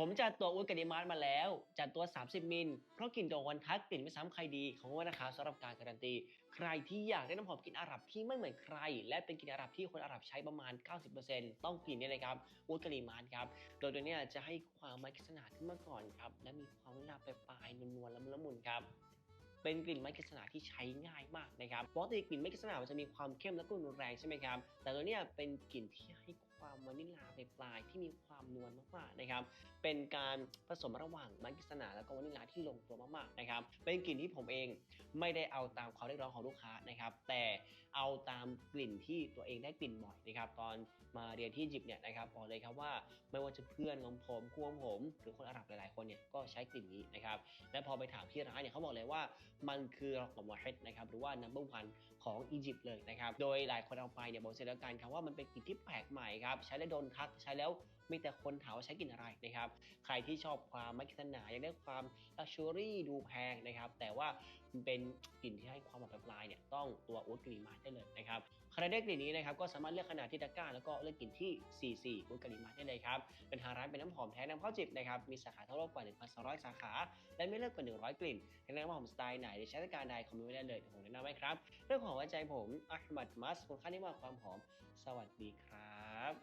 ผมจัดตัวอุดกับดีมาร์มาแล้ว จัดตัว 30 มิล เพราะกลิ่นตัววันทักกลิ่นไม่ซ้ำใครดีของวันนะครับสำหรับการการันตี ใครที่อยากได้น้ำหอมกลิ่นอาหรับที่ไม่เหมือนใคร และเป็นกลิ่นอาหรับที่คนอาหรับใช้ประมาณ 90%ต้องกลิ่นนี้เลยครับอุดกับดีมาร์ครับ โดยตัวเนี้ยจะให้ความไม้กฤษณาขึ้นมาก่อนครับ และมีความละปลายๆนวลๆละมุนละมุนครับเป็นกลิ่นไม้กฤษณาที่ใช้ง่ายมากนะครับปกติกลิ่นไม้กฤษณามันจะมีความเข้มและก็รุนแรงใช่ไหมครับ แต่ตัวเนี้ยเป็นกลิ่นที่ให้ ความวานิลาปลายๆที่มีความนวลมากๆนะครับ เป็นการผสมระหว่างไม้กฤษณาแล้วก็วานิลาที่ลงตัวมากๆนะครับ เป็นกลิ่นที่ผมเองไม่ได้เอาตามความเรียกร้องของลูกค้านะครับ แต่เอาตามกลิ่นที่ตัวเองได้กลิ่นบ่อยนะครับตอนมาเรียนที่อียิปต์เนี่ยนะครับบอกเลยครับว่าไม่ว่าจะเพื่อนของผมคู่ของผม หรือคนอาหรับหลายๆคนเนี่ยก็ใช้กลิ่นนี้นะครับ และพอไปถามที่ร้านเนี่ยเขาบอกเลยว่ามันคือรอกมอเฮดนะครับหรือว่า number one ของอียิปต์เลยนะครับ โดยหลายคนเอาไปเนี่ยบอกเสร็จแล้วกันครับว่ามันเป็นกลิ่นที่แปลกใหม่ครับใช้แล้วโดนทักใช้แล้วมีแต่คนถามว่าใช้กลิ่นอะไรนะครับ ใครที่ชอบความไม่คิดหนาอยากได้ความลักชัวรี่ดูแพงนะครับ แต่ว่ามันเป็นกลิ่นที่ให้ความหอมปลายเนี่ยต้องตัวอูดกลิ่นมาได้เลยนะครับใครได้กลิ่นนี้นะครับก็สามารถเลือกขนาดที่ตะกร้า แล้วก็เลือกกลิ่นที่ 44อูดกลิ่นมาได้เลยครับเป็นทางร้านเป็นน้ำหอมแท้นำเข้าจิบนะครับมีสาขาทั่วโลกกว่า 1,200 สาขา และไม่เลิกกว่า 100 กลิ่นแนะนำว่าผมสไตล์ไหนหรือใช้ในกาใดคอมเมนต์ไว้ได้เลยผมแนะนำให้ครับเรื่องของหัวใจผมอัลมัดมัสคุณค่าที่ว่าความหอม สวัสดีครับ